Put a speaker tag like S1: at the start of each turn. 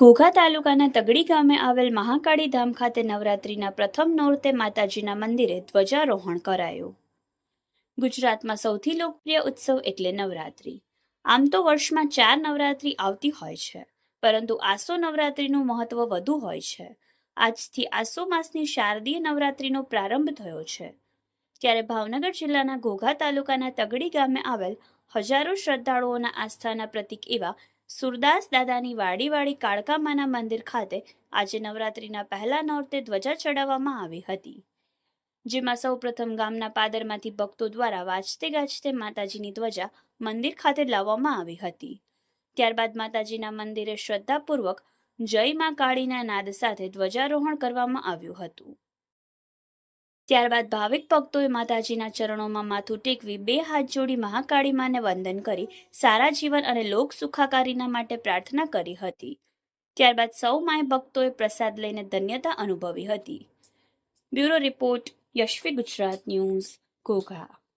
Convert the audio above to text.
S1: ઘોઘા તાલુકાના તગડી ગામે આવેલ મહાકાળી ધામ ખાતે નવરાત્રિના પ્રથમ નોરતે માતાજીના મંદિરે ધ્વજારોહણ કરાયું. ગુજરાતમાં સૌથી લોકપ્રિય ઉત્સવ એટલે નવરાત્રિ. આમ તો વર્ષમાં ચાર નવરાત્રિ આવતી હોય છે, પરંતુ આસો નવરાત્રિનું મહત્વ વધુ હોય છે. આજથી આસો માસની શારદીય નવરાત્રિનો પ્રારંભ થયો છે. ત્યારે ભાવનગર જિલ્લાના ઘોઘા તાલુકાના તગડી ગામે આવેલ હજારો શ્રદ્ધાળુઓના આસ્થાના પ્રતીક એવા સુરદાસ દાદાની વાડીવાડી કાળકામાના મંદિર ખાતે આજે નવરાત્રિના પહેલા નોરતે ધ્વજા ચડાવવામાં આવી હતી. જેમાં સૌપ્રથમ ગામના પાદરમાંથી ભક્તો દ્વારા વાજતે ગાજતે માતાજીની ધ્વજા મંદિર ખાતે લાવવામાં આવી હતી. ત્યારબાદ માતાજીના મંદિરે શ્રદ્ધાપૂર્વક જય મા કાળીના નાદ સાથે ધ્વજારોહણ કરવામાં આવ્યું હતું. ત્યારબાદ ભાવિક ભક્તોએ માતાજીના ચરણોમાં માથું ટેકવી બે હાથ જોડી મહાકાળી માને વંદન કરી સારા જીવન અને લોક સુખાકારીના માટે પ્રાર્થના કરી હતી. ત્યારબાદ સૌ માય ભક્તોએ પ્રસાદ લઈને ધન્યતા અનુભવી હતી. Bureau report Yashvi Gujarat news, Ghogha.